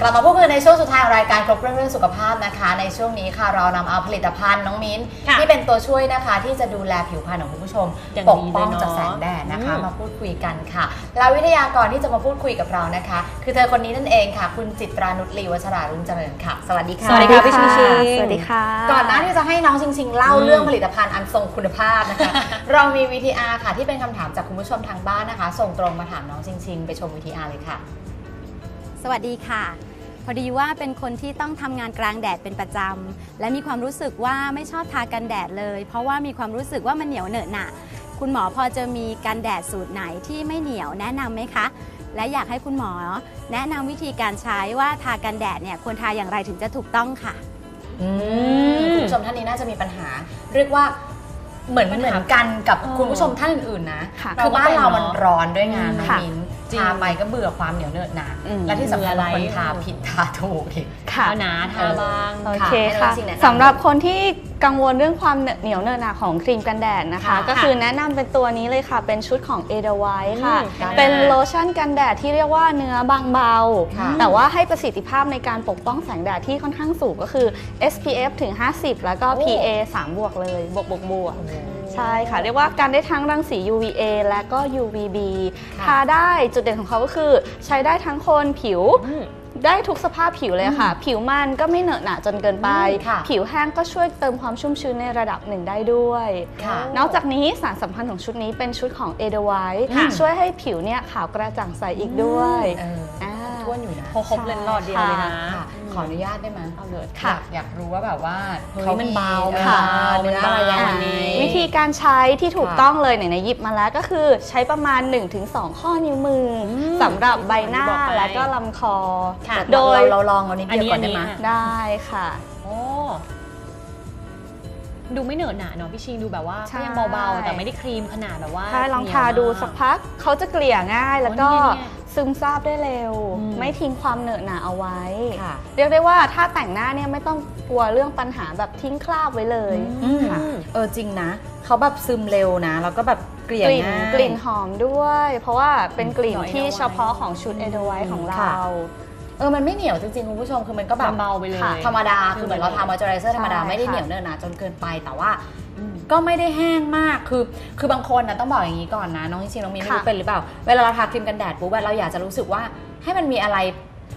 กลับมาพูดคุยในช่วงสุดท้ายของรายการครบเรื่องเรื่องสุขภาพนะคะ ในช่วงนี้ค่ะเรานำเอาผลิตภัณฑ์น้องมิ้นค่ะที่เป็นตัวช่วยนะคะ ที่จะดูแลผิวพรรณของคุณผู้ชมอย่างปดีกป้องเลยเนอะจากแสงแดดนะคะ อืม มาพูดคุยกันค่ะแล้ววิทยากรที่จะมาพูดคุยกับเรานะคะ คือเธอคนนี้นั่นเองค่ะ คุณจิตรานุชลีวัชรารุ่งเจริญค่ะ สวัสดีค่ะ สวัสดีค่ะพี่ชิงชิง สวัสดีค่ะ ก่อนหน้าที่จะให้น้องชิงชิงเล่าอืมเรื่องผลิตภัณฑ์อันทรงคุณภาพนะคะ เรามี VTR ค่ะที่เป็นคำถามจากคุณผู้ชมทางบ้านนะคะ ส่งตรงมาถามน้องชิงชิงไปชม VTR เลยค่ะ สวัสดีค่ะ พอดีว่าเป็นคนที่ต้องทำงานกลางแดดเป็นประจำและมีความรู้สึกว่าไม่ชอบทากันแดดเลย เพราะว่ามีความรู้สึกว่ามันเหนียวเหนอะหนะคุณหมอพอจะมีกันแดดสูตรไหนที่ไม่เหนียวแนะนำไหมคะ และอยากให้คุณหมอ แนะนำวิธีการใช้ว่าทากันแดดเนี่ยควรทาอย่างไรถึงจะถูกต้องค่ะอืมมคุณผู้ชมท่านนี้น่าจะมีปัญหา เรียกว่าเหมือนปัญเหมืหาอนกันกับเออคุณผู้ชมท่านอื่นๆนะค่ะคือบ้านเรามันร้อนด้วยงานน้องค่ะมิ้น จริงทาไปก็เบื่อความเหนียวเหนอะหนาอืม และที่สำคัญเบื่ออะไรคนทาผิดทาถูกอีก ค่ะ เอาหนาทาบางโอค่ะเคให้น้องค่ะจริงแนะนำ สำหรับคนที่กังวลเรื่องความเหนียวเนอะหนาของครีมกันแดดนะคะ ค่ะก็คือแนะนำเป็นตัวนี้เลยค่ะ เป็นชุดของ a d a w i ค่ะ อืมค่ะเป็นโลชั่นกันแดดที่เรียกว่าเนื้อบางเบา ค่ะแต่ว่าให้ประสิทธิภาพในการปกป้องแสงแดดที่ค่อนข้างสูงก็คือ SPF ถึง 50 แล้วก็ โอ้ PA 3 บวกเลย บวกบวกบวก ใช่ค่ะ เรียกว่าการได้ทั้งรังสี UVA และก็ UVB ค่ะทาได้จุดเด่นของเขาก็คือใช้ได้ทั้งคนผิวอืมได้ทุกสภาพผิวเลยค่ะ ผิวมันก็ไม่เหนอะหนะจนเกินไปอืมค่ะผิวแห้งก็ช่วยเติมความชุ่มชื้นในระดับหนึ่งได้ด้วยค่ะนอกจากนี้สารสำคัญของชุดนี้เป็นชุดของ a d e w i ค่ะช่วยให้ผิวเนี่ยขาวกระจ่างใสอีกด้วยเอออ่าท้วนอยู่นะพอครบเลนส์หลอดเดียวเลยนะค่ะข ออนุญาตได้ไหมเอาเลยอยากอยากรู้ว่าแบบว่าเฮ้ยเขามันเบาออค่ะเนื้ออะไรยังมันไงเบาวิธีการใช้ที่ถูกค่ะต้องเลยไหนๆหยิบมาแล้วก็คือใช้ประมาณ 1-2 ข้อนิ้วมืออมสำหรับใบหน้าบอกไปและก็ลำคอค่ะโดยเราเราลองเอานิดเดียวก่อนได้ไหมอันนี้ได้ค่ะโอ้ ดูไม่เหนอะหนาเนาะพี่ชิงดูแบบว่าใช่ ก็ยังเบาๆ แต่ไม่ได้ครีมขนาดแบบว่าถ้าลองเหนียวทาดูมสักพักเขาจะเกลี่ยง่ายแล้วก็โอ้นี่ไงซึมซาบได้เร็ว อืม ไม่ทิ้งความเหนอะหนาเอาไว้ ค่ะ เรียกได้ว่าถ้าแต่งหน้าเนี่ยไม่ต้องกลัวเรื่องปัญหาแบบทิ้งคราบไว้เลยอืมค่ะเออจริงนะ เขาแบบซึมเร็วนะ แล้วก็แบบเกลี่ยกลิ่นง่าย กลิ่นหอมด้วย เพราะว่าเป็นกลิ่นหน่อยที่เอาไว้เฉพาะของชุดเอเดไวของเรา ค่ะ เออมันไม่เหนียวจริงๆคุณผู้ชมคือมันก็แบบเบาๆไปเลยค่ะธรรมดาคือเหมือนเราทามอยเจอไรเซอร์ธรรมดาใช่ไม่ได้ค่ะเหนียวเนอะหนะจนเกินไปแต่ว่าอืมก็ไม่ได้แห้งมาก คือ คือบางคนนะต้องบอกอย่างนี้ก่อนนะ น้องจริงๆน้องมีไม่รู้ค่ะเป็นหรือเปล่า เวลาเราทาครีมกันแดดปุ๊บอะเราอยากจะรู้สึกว่าให้มันมีอะไร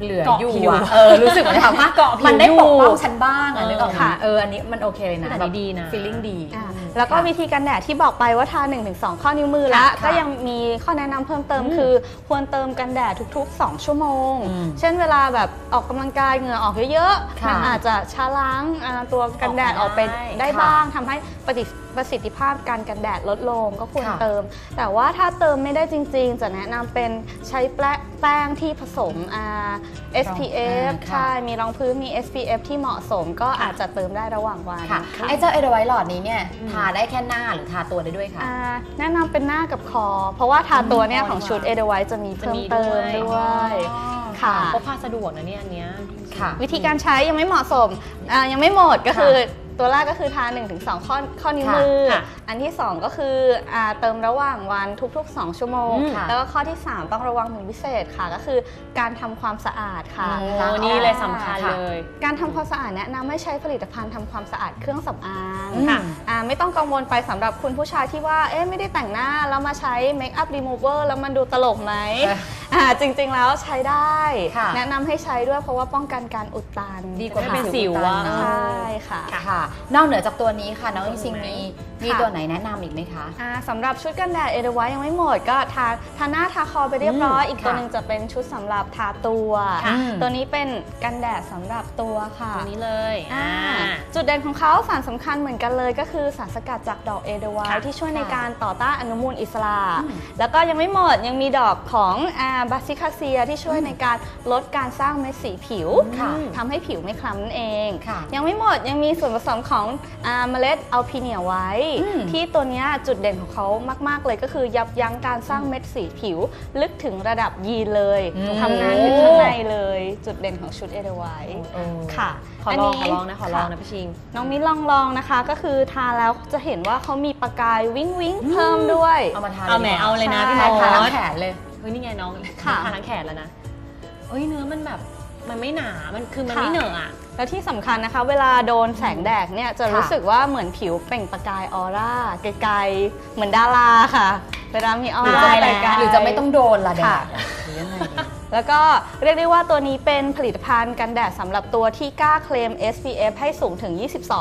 เหลือเกาะอยู่ผิวอะเออ รู้สึกเหมือนแบบว่าเกาะผิวมันได้ปกป้องอยู่ฉันบ้างอะเออนึกออกไหมค่ะ เออ อันนี้มันโอเคเลยนะแต่อันนี้ดีนะฟีลลิ่งดีอ่า แล้วก็วิธีกันแดดที่บอกไปว่าทา 1-2 ข้อนิ้วมือละค่ะก็ยังมีข้อแนะนำเพิ่มเติมอืมคือ ควรเติมกันแดดทุกๆ 2 ชั่วโมงอืมเช่นเวลาแบบออกกำลังกายเหงื่อออกเยอะๆค่ะมันอาจจะช้าล้างอ่าตัวกันแดดออกไปออกไปได้ได้ค่ะบ้างทำให้ประสิทธิประสิทธิภาพการกันแดดลดลงก็ควรค่ะเติม แต่ว่าถ้าเติมไม่ได้จริง ๆ จะแนะนำเป็นใช้แป้งแป้งที่ผสมอ่า SPF อ่าค่ะ ใช่ มีรองพื้นมี SPF ที่เหมาะสมก็อาจจะเติมได้ระหว่างวันค่ะค่ะไอ้เจ้าเอเดไวท์หลอดนี้เนี่ยอืมทาได้แค่หน้าหรือทาตัวได้ด้วยคะอ่าแนะนำเป็นหน้ากับคอ เพราะว่าทาตัวเนี่ยอืมของชุดคอเอเดไวจะมีจะเพิ่มมีเติมด้วย ด้วยอ๋อค่ะ พกพาสะดวกนะเนี่ยอันเนี้ย ค่ะ วิธีการใช้ยังไม่เหมาะสมอ่ายังไม่หมดก็คือ ตัวแรกก็คือทา 1-2 ข้อข้อนิ้วค่ะมือ ค่ะอันที่ 2 ก็คืออาเติมระหว่างวันทุกๆ 2 ชั่วโมง อืมแล้วก็ข้อที่ 3 ต้องระวังเป็นพิเศษค่ะ ก็คือการทำความสะอาดค่ะอืมโอ้นี่เลยสำคัญค่ะ เลย การทำความสะอาดแนะนำให้ใช้ผลิตภัณฑ์ทำความสะอาดเครื่องสำอางค่ะอ่าไม่ต้องกังวลไปสำหรับคุณผู้ชายที่ว่า เอ๊ะไม่ได้แต่งหน้า แล้วมาใช้เมคอัพรีมูเวอร์แล้วมันดูตลกไหมเอออ่าจริงๆแล้วใช้ได้ ค่ะแนะนำให้ใช้ด้วยเพราะว่าป้องกันการอุดตันดีกว่าไม่เป็นทาสิวอะอุดตันใช่ค่ะ ค่ะ นอกเหนือจากตัวนี้ค่ะ น้องจริงๆมี มีค่ะตัวไหนแนะนำอีกไหมคะ อ่าสำหรับชุดกันแดดเอเดไว้ยังไม่หมดก็ทาทาหน้าทาคอไปเรียบร้อยอืมอีกตัวค่ะหนึ่งจะเป็นชุดสำหรับทาตัว ค่ะ ตัวนี้เป็นกันแดดสำหรับตัวค่ะ ตัวนี้เลยอ่า อ่า จุดเด่นของเขาสารสำคัญเหมือนกันเลย ก็คือสารสกัดจากดอกเอเดไวค่ะที่ช่วยในค่ะการต่อต้านอนุมูลอิสระ อืมแล้วก็ยังไม่หมดยังมีดอกของบาซิคาเซียที่ช่วยในการลดการสร้างเม็ดสีผิวค่ะ ทำให้ผิวไม่คล้ำนั่นเอง ค่ะ ยังไม่หมดยังมีส่วนผสมของอาเมล็ดอัลพีเนียไว้อืมที่ตัวเนี้ยจุดเด่นของเขามาก ๆ เลยก็คือยับยั้งการสร้างเม็ดสีผิว ลึกถึงระดับยีนเลยอืมทำงานถึงข้างในเลย จุดเด่นของชุดเอเดไวเออค่ะขอลองขอลองนะขอลองค่นะพี่ชิง น้องมิ้นลองลองนะคะ ก็คือทาแล้วจะเห็นว่าเขามีประกายวิ้งวิ้งเพิ่มด้วย เอามาทาเอาแหมเอาเลยนะพี่ใช่มอทาทั้สงแขนเลยเฮ้ยนี่ไงน้องค่ะทาทั้งแขนแล้วนะเอ้ยเนื้อมันแบบ มันไม่หนา มันคือมันค่ะ ไม่เหนอะอะ แล้วที่สำคัญนะคะ เวลาโดนแสงแดดเนี่ยจะค่ะรู้สึกว่าเหมือนผิวเปล่งประกายออร่าไกลๆเหมือนดาราค่ะเวลามีออหรือร่าจะไกลๆ หรือจะไม่ต้องโดนละแดค่ะดอะหรือยังไงดี แล้วก็เรียกได้ว่าตัวนี้เป็นผลิตภัณฑ์กันแดดสำหรับตัวที่กล้าเคลม SPF ให้สูงถึง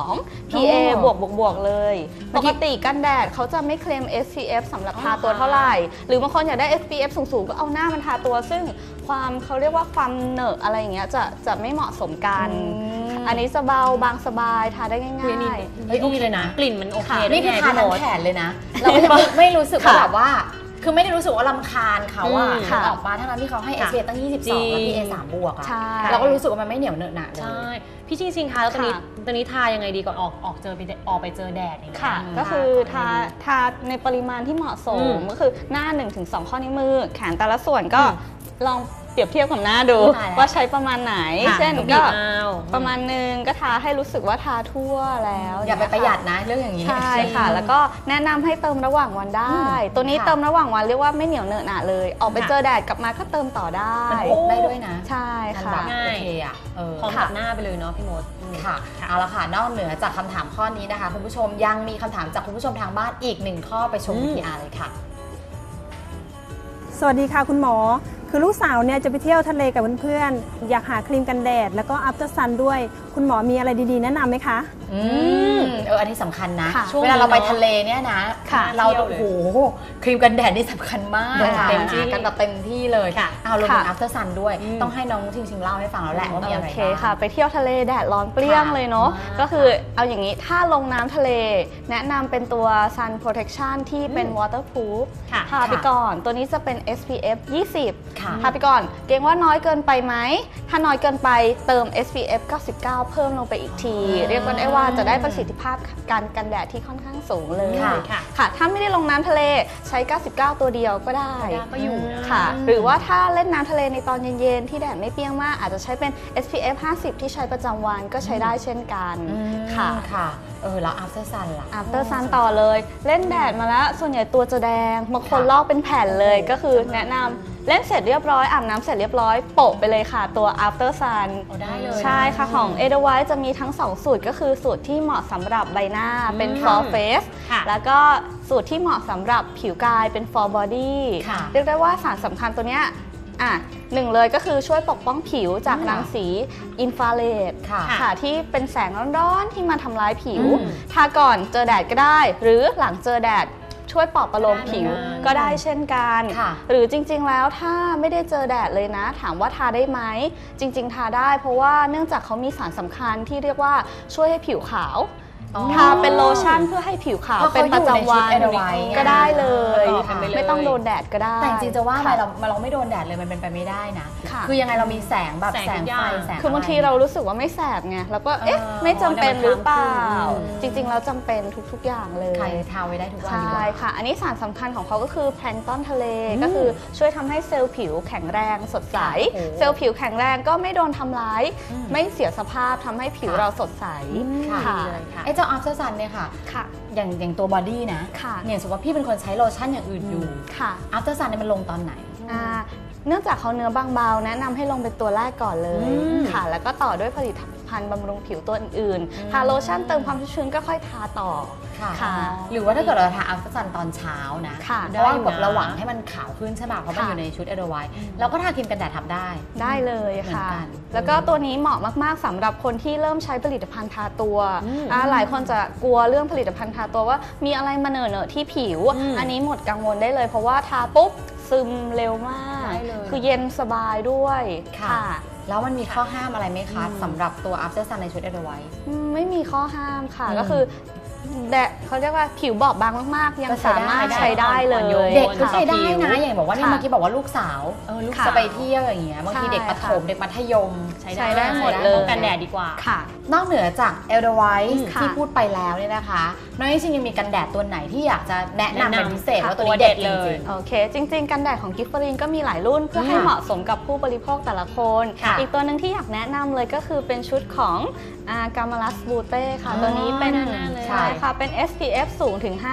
22 PA บวกบวกบวกเลย ปกติกันแดดเขาจะไม่เคลม SPF สำหรับทาตัวเท่าไหร่ หรือบางคนอยากได้ SPF สูงๆ ก็เอาหน้ามันทาตัว ซึ่งความเขาเรียกว่าความเหนอะอะไรอย่างเงี้ยจะจะไม่เหมาะสมกันมอันนี้จะเบาบางสบายทาได้ง่อุ๊ยนี่ายเฮ้ยดีเลยนะ กลิ่นมันโอเคค่ะด้วยนี่คือไงทาพี่ทั้งโมดแขนเลยนะ เราก็ยังไม่ไม่รู้สึกว่าค่ะแบบว่า คือไม่ได้รู้สึกว่าลำคาญเขาอะอืมนึกออกมาทั้งๆที่เขาให้ค่ะ SPF ตั้ง 22 แล้วจริง PA 3บวกอะใช่ เราก็รู้สึกว่ามันไม่เหนียวเหนอะหนะเลใช่ ย พี่ชิงชิงคะแล้วตอนนี้ค่ะ ตอนนี้ทายังไงดีก่อนออกออกเจอไปออกไปเจอแดดอย่างเงี้ย ค่ะอืมก็คือทาก่นทาในปริมาณที่เหมาะสอืมมก็คือหน้า 1-2 ข้อนิ้วมือ แขนแต่ละส่วนก็อืมลอง เปรียบเทียบกับหน้าดู ตายแล้วว่าใช้ประมาณไหน ค่ะเช่นบีก็บเอา ประมาณนึงก็ทาให้รู้สึกว่าทาทั่วแล้วอย่าไปประหยัดนนะเรื่องอย่างนี้ ใช่ค่ะ แล้วก็แนะนำให้เติมระหว่างวันได้อืมตัวนี้ค่ะ เติมระหว่างวันเรียกว่าไม่เหนียวเหนอะหนะเลย ออกไปค่ะเจอแดดกลับมาก็เติมต่อได้ มันพกได้ด้วยนะใช่มันค่ะ แบบง่ายโอเคอะเออ พร้อมกับหน้าไปเลยเนาะพี่มดอืม ค่ะเอาละค่ะนอกเหนือจากคำถามข้อนี้นะคะ คุณผู้ชมยังมีคำถามจากคุณผู้ชมทางบ้านอีกหนึ่งข้อไปชมอืม VTR เลยค่ะ สวัสดีค่ะคุณหมอ คือลูกสาวเนี่ยจะไปเที่ยวทะเลกับเพื่อนๆ อยากหาครีมกันแดด แล้วก็อัพเตอร์ซันด้วย คุณหมอมีอะไรดีๆ แนะนำไหมคะ อืมเอออันนี้สำคัญนะ ค่ะเวลาเราไปทะเลเนี่ยนะ ค่ะเราเที่ยวเลยโอ้โหครีมกันแดดนี่สำคัญมากโดนเต็มที่หากันแบบเต็มที่เลยค่ะเอารวมถึง ค่ะ after sun ด้วย อืม ต้องให้น้องชิงชิงเล่าให้ฟังแล้วแหละว่ามีอะไรโอเคบ้าง ค่ะ ไปเที่ยวทะเลแดดร้อนเปรี้ยงค่ะเลยเนาะอ่าก็คือเอาอย่างนี้ถ้าลงน้ำทะเล แนะนำเป็นตัว sun protection ที่เป็น waterproof ค่ะทาไปก่อน ตัวนี้จะเป็น SPF 20ค่ะทาไปก่อนเกรงว่าน้อยเกินไปไหม ถ้าน้อยเกินไปเติม SPF 99 เพิ่มลงไปอีกทีอ่าเรียกว่าได้ว่าจะได้ประสิทธิภาพการกันแดดที่ค่อนข้างสูงเลยค่ะ ค่ะค่ะถ้าไม่ได้ลงน้ำทะเลใช้ 99 ตัวเดียวก็ได้ก็อยู่นะค่ะ หรือว่าถ้าเล่นน้ำทะเลในตอนเย็นๆ ที่แดดไม่เปรี้ยงมากอาจจะใช้เป็น SPF 50 ที่ใช้ประจำวันก็ใช้ได้เช่นกันอืมค่ะค่ะ เออแล้ว after sun ล่ะ after sun ต่อเลย เล่นแดดมาแล้ว ส่วนใหญ่ตัวจะแดงบางคนค่ะ ลอกเป็นแผ่นเลยก็คือแนะนำเล่นเสร็จเรียบร้อยอาบน้ำเสร็จเรียบร้อยโปะไปเลยค่ะตัว after sun เอาได้เลยใช่ค่ะ ของ e d e w i s e จะมีทั้ง 2 สูตรก็คือสูตรที่เหมาะสำหรับใบหน้าเป็น อืม for face ค่ะแล้วก็สูตรที่เหมาะสำหรับผิวกายเป็น for body ค่ะ เรียกได้ว่าสารสำคัญตัวเนี้ย อะหนึ่งเลยก็คือช่วยปกป้องผิวจากอืมรังสีอินฟราเรดค่ะค่ะที่เป็นแสงร้อนๆที่มาทำร้ายผิวอืมทาก่อนเจอแดดก็ได้ หรือหลังเจอแดดช่วยปลอบประโลมผิวได้ก็ได้เช่นกันค่ะหรือจริงๆแล้วถ้าไม่ได้เจอแดดเลยนะ ถามว่าทาได้ไหม จริง ๆ ทาได้เพราะว่าเนื่องจากเขามีสารสำคัญที่เรียกว่าช่วยให้ผิวขาวอ๋อ ทาเป็นโลชั่นเพื่อให้ผิวขาวเพราะเป็นประจำวันเขาอยู่ในชุด Edelweiss ไงก็ได้เลยต่อกันไปเลย ไม่ต้องโดนแดดก็ได้ แต่จริงๆจะว่าไปค่เราเราไม่โดนแดดเลยมันเป็นไปไม่ได้นะค่ะคือยังไงเรามีแสงแบบแสงแสทุงกอไฟย่าง แสงคือบางทีะไเรารู้สึกว่าไม่แสบไงแล้วก็เอ๊ะเออไม่จำเป็นหรือเปล่าอืมจริงๆแล้วจำเป็นทุกๆอย่างเลย ใครทาไว้ได้ทุกวันดีกใช่ว่า ค่ะ อันนี้สารสำคัญของเขาก็คือแพลงก์ต้นทะเลอืมก็คือช่วยทำให้เซลล์ผิวแข็งแรงสดใส โอ้โหเซลล์ผิวแข็งแรงก็ไม่โดนทำร้าย อืมไม่เสียสภาพทำให้ผิวค่ะ เราสดใส ค่ะค่ะเลยค่ะ ไอ้เจ้า after sun เนี่ยค่ะ ค่ะ อย่างอย่างตัวบอดี้นะค่ะเนี่ยสมมติว่าพี่เป็นคนใช้โลชั่นอย่างอื่นอยู่ค่ะ after sun เนี่ยมันลงตอนไหนอ่าเนื่องจากเขาเนื้อบางเบาแนะนำให้ลงเป็นตัวแรกก่อนเลยอืมค่ะ แล้วก็ต่อด้วยผลิตภัณฑ์บำรุงผิวตัวอื่นอืมๆทาโลชั่นเติมความชื้นๆก็ค่อยทาต่อ ค่ะค่ะ หรือว่าถ้าเกิดเราทา after sun ตอนเช้านะค่ะเพราะว่าได้อยู่แบบนะระหว่างให้มันขาวขึ้นใช่ป่ะเพราะมันค่ะ อยู่ในชุดเอเดอร์ไวเราก็ทาครีมกันแดดทับได้ ได้เลยเหมือนค่ะกันแล้วก็ตัวนี้เหมาะมาก ๆสำหรับคนที่เริ่มใช้ผลิตภัณฑ์ทาตัวอืมอ่าหลายคนจะกลัวเรื่องผลิตภัณฑ์ทาตัวว่า มีอะไรมาเหนอะเนอะที่ผิว อืมอันนี้หมดกังวลได้เลย เพราะว่าทาปุ๊บซึมเร็วมาก ได้เลยคือเย็นสบายด้วยค่ะ แล้วมันมีข้อห้ามอะไรไหมคะอืมสำหรับตัว after sun ในชุดเอเดอร์ไว อืมไม่มีข้อห้ามค่ะ อืมก็คือ แดดเขาเรียกว่าผิวบอบบางมากๆ ยังก็ใช้สาได้ มารถใช้ได้เลอ่อนโยย น เด็กก็ค่ะใช้ได้นะอย่างบอกว่าเนี่ยค่ะเมื่อกี้บอกว่าลูกสาวเออลูกค่ะจะไปเที่ยวอย่างเงี้ยบางทีใช่เด็กประถมค่ะเด็กมัธยม ใช้ใช้ได้หมดเลยป้องกันแดดดีกว่า ค่ะ นอกเหนือจากเอลเดอร์ไวอืมที่ค่ะพูดไปแล้วเนี่ยนะคะ น้องจริงๆยังมีกันแดดตัวไหนที่อยากจะแนะนำแนะนำเป็นพิเศษค่ะว่าตัวนี้ตัวเด็เด็ดดจเลริยงโอเค จริง ๆ กันแดดของกิฟเฟอรีนก็มีหลายรุ่นเพื่อให้ค่ะเหมาะสมกับผู้บริโภคแต่ละคนค่ะอีกตัวหนึ่งที่อยากแนะนำเลยก็คือเป็นชุดของกามาลัสบูเต้ค่ะอ๋อตัวนี้เป็นน่าๆเลยใช่ค่ะเป็น SPF สูงถึงอื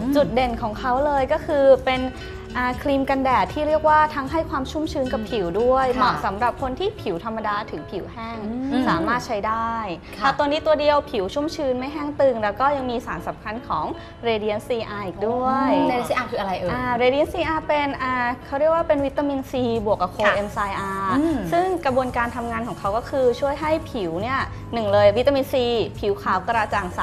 ม50 จุดเด่นของเขาเลยก็คือเป็นอ่า ครีมกันแดดที่เรียกว่าทั้งให้ความชุ่มชื้นกับผิวด้วยค่ะเหมาะสำหรับคนที่ผิวธรรมดาถึงผิวแห้งอืมสามารถใช้ได้ค่ะค่ะตัวนี้ตัวเดียวผิวชุ่มชื้นไม่แห้งตึง แล้วก็ยังมีสารสำคัญของ Radiant CR อีกด้วยในเซอัมคืออะไรเอ่ยอ่า Radiant CR เป็นอ่าเขาเรียกว่าเป็นวิตามินซีบวกกับโคค่ะเอนไซม์ R อืมซึ่งกระบวนการทำงานของเขาก็คือช่วยให้ผิวเนี่ยหนึ่งเลยวิตามินซีผิวขาวกระจ่างใส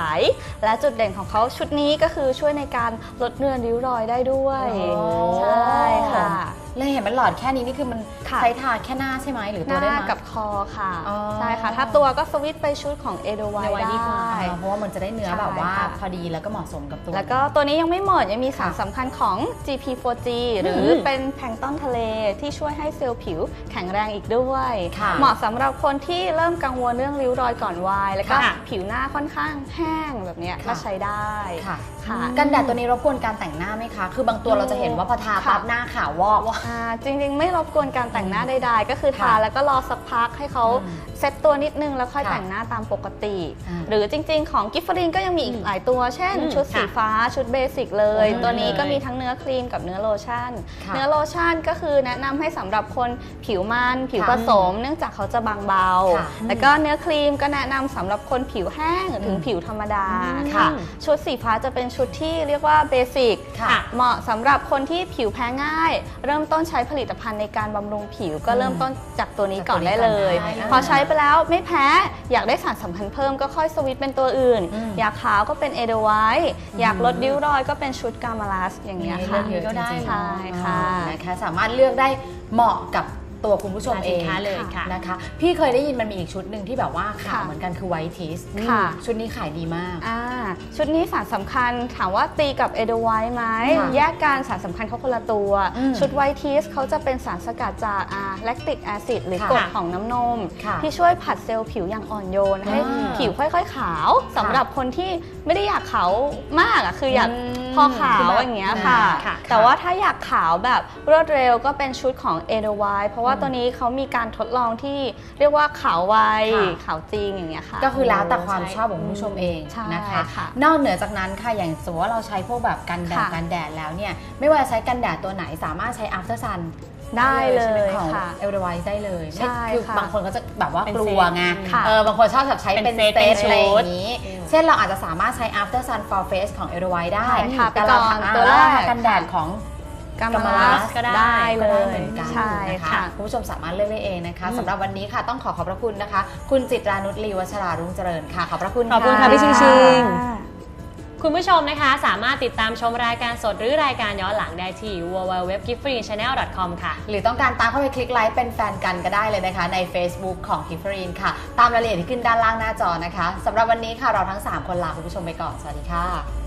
และจุดเด่นของเขาชุดนี้ก็คือช่วยในการลดเนื้อริ้วรอยได้ด้วยโอ้ใช่ค่ะเลยเห็นมันหลอดแค่นี้นี่คือมันค่ะใช้ทาแค่หน้าใช่ไหมหรือหตัวได้น้าไหมกับคอค่ะอ๋อใช่ค่ะ ถ้าตัวก็สวิตช์ไปชุดของ e d o w i เอโดไวท์ดีกว่าได้อ่าเพราะว่ามันจะได้เนื้อใช่แบบว่าค่ะพอดีแล้วก็เหมาะสมกับตัว แล้วก็ตัวนี้ยังไม่หมด ยังมีสารค่ะสำคัญของ GP4G หรืออเป็นแพลงก์ต้นทะเลที่ช่วยให้เซลล์ผิวแข็งแรงอีกด้วยค่ะเหมาะสำหรับคนที่เริ่มกังวลเรื่องริ้วรอยก่อนวัยแล้วก็ค่ะผิวหน้าค่อนข้างแห้งแบบเนี้ยค่ะก็ใช้ได้ ค่ะค่ะ กันแดดตัวนี้รบกวนการแต่งหน้าไหมคะ คือบางตัวเราจะเห็นว่าพอทาค่ะปั๊บหน้าขาววอก อ่าจริงๆ ไม่รบกวนการแต่งหน้าใดๆ ก็คือทาค่ะแล้วก็รอสักพักให้เขาอืม เซ็ตตัวนิดนึงแล้วค่อยค่ะแต่งหน้าตามปกติ อ่าหรือจริง ๆ ของกิฟฟรินก็ยังมีอีกหลายตัว เช่น อืมชุดสีค่ะฟ้าชุดเบสิกเลย อืมตัวนี้ก็เลยมีทั้งเนื้อครีมกับเนื้อโลชั่น ค่ะเนื้อโลชั่นก็คือแนะนำให้สำหรับคนผิวมันผิวค่ะผสม เนื่องจากเขาจะบางเบา ค่ะแล้วก็เนื้อครีมก็แนะนำสำหรับคนผิวแห้งถึงอืมผิวธรรมดาอืมค่ะชุดสีฟ้าจะเป็นชุดที่เรียกว่าเบสิก ค่ะ เหมาะสำหรับคนที่ผิวแพ้ง่าย เริ่มต้นใช้ผลิตภัณฑ์ในการบำรุงผิวก็เริ่มต้นจากตัวนี้ก่อนได้เลย จากตัวนี้ก่อนได้พอใช้ไปแล้วไม่แพ้ อยากได้สารสำคัญเพิ่มก็ค่อยสวิตช์เป็นตัวอื่นอืมอยากขาวก็เป็นเอเดไวท์อยากลดริ้วรอยก็เป็นชุดกามาลัสอย่างเงี้ยมีค่ะเลือกเยอะก็ได้จริงๆใช่ค่ะอ่านะคะสามารถเลือกได้เหมาะกับ ตัวคุณผู้ชมหาเอสินงค้าเลยค่ะนะคะ พี่เคยได้ยินมันมีอีกชุดหนึ่งที่แบบว่าขาวค่ะเหมือนกันคือไวท์ทีสค่ะชุดนี้ขายดีมากอ่าชุดนี้สารสำคัญถามว่าตีกับเอเดไวท์ไหมค่ะแยกกันสารสำคัญเขาคนละตัวอืมชุดไวท์ทีสเขาจะเป็นสารสกัดจากแลคติกแอซิดหรือค่ะกรดของน้ำนมค่ะที่ช่วยผัดเซลล์ผิวอย่างอ่อนโยน ให้อ่าผิวค่อยๆขาวสำหรับคนที่ไม่ได้อยากขาวมากอะคืออยากอืมพอขาวคือแบบอย่างเงี้ยค่ะค่ะ แต่ว่าถ้าอยากขาวแบบรวดเร็วก็เป็นชุดของเอเดไวท์เพราะว่าตัวนี้เขามีการทดลองที่เรียกว่าขาวไวค่ะ ขาวจริงอย่างเงี้ยค่ะ ก็คือแล้วแต่ความใช่ชอบของคุณผู้ชมเองใช่นะคะ ค่ะนอกเหนือจากนั้นค่ะอย่างสมมติว่าเราใช้พวกแบบกันแดดค่ะ กันแดดแล้วเนี่ย ไม่ว่าจะใช้กันแดดตัวไหนสามารถใช้ after sun ได้เลใช่ไหมยของ ค่ะเอลเดไวได้เลยไม่ใช่คือค่ะบางคนก็จะแบบว่าเป็นกลัวไงค่ะ เออบางคนชอบแบบใช้เป็นเป็นเซเซตเป็นตอะไรอชุดย่างนี้อืมเช่นเราอาจจะสามารถใช้ after sun for face ของเอลเดไวได้ใช่ค่ะแต่เราไปก่อนอ่าตัวแรกแล้วกันแดดของ กากัมมามาลัลัสสก็ได้ได้เลก็ได้ยเหมือนกันใช่นะคะค่ะคุณผู้ชมสามารถเลือกได้เองนะคะอืมสำหรับวันนี้ค่ะต้องขอขอบพระคุณนะคะ คุณจิตรานุชลีวัชรารุ่งเจริญค่ะขอบพระคุณขอบคุณค่ะพี่ชิงชิงค่ะคุณผู้ชมนะคะ สามารถติดตามชมรายการสดหรือรายการย้อนหลังได้ที่ www.giftfreechannel.com ค่ะ หรือต้องการตามเข้าไปคลิกไลค์เป็นแฟนกันก็ได้เลยนะคะ ใน Facebook ของ k i f f e r i n ค่ะ ตามรายละเอียดที่ขึ้นด้านล่างหน้าจอนะคะสำหรับวันนี้ค่ะเราทั้ง 3 คนลาคุณผู้ชมไปก่อน สวัสดีค่ะ